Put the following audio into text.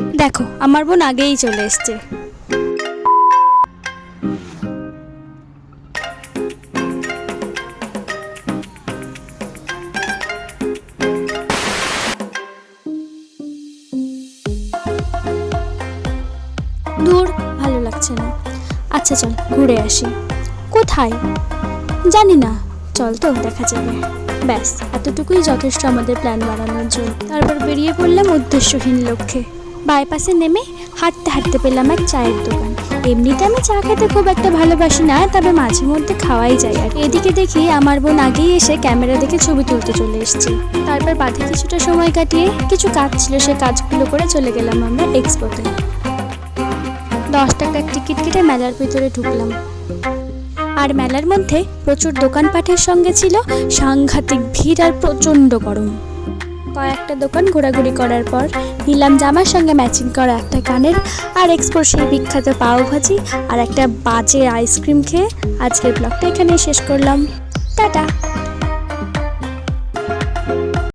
দেখো, আমার বোন আগেই চলে এসছে। দূর, ভালো লাগছে না। আচ্ছা চল, ঘুরে আসি। কোথায়? জানি না। চল তো, দেখা যাবে ব্যাস, এতটুকুই যথেষ্ট আমাদের প্ল্যান বানানোর জন্য। তারপর বেরিয়ে পড়লাম উদ্দেশ্যহীন লক্ষ্যে। বাইপাসে নেমে হাঁটতে হাঁটতে পেলাম এক চায়ের দোকান। এমনিতে আমি চা খেতে খুব একটা ভালোবাসি না, তবে মাঝে মধ্যে খাওয়াই যায় আর এদিকে দেখি আমার বোন আগেই এসে ক্যামেরা দেখে ছবি তুলতে চলে এসেছি। তারপর বাদে কিছুটা সময় কাটিয়ে কিছু কাজ ছিল, সে কাজগুলো করে চলে গেলাম আমরা এক্সপোতে। দশ টাকার টিকিট কেটে মেলার ভিতরে ঢুকলাম। আর মেলার মধ্যে প্রচুর দোকানপাটের সঙ্গে ছিল সাংঘাতিক ভিড় আর প্রচণ্ড গরম। কয়েকটা দোকান ঘোরাঘুরি করার পর নিলাম জামার সঙ্গে ম্যাচিং করা একটা কানের আর এক্সপোর সেই বিখ্যাত পাও ভাজি আর একটা বাজে আইসক্রিম খেয়ে আজকের ব্লগটা এখানেই শেষ করলাম। টাটা!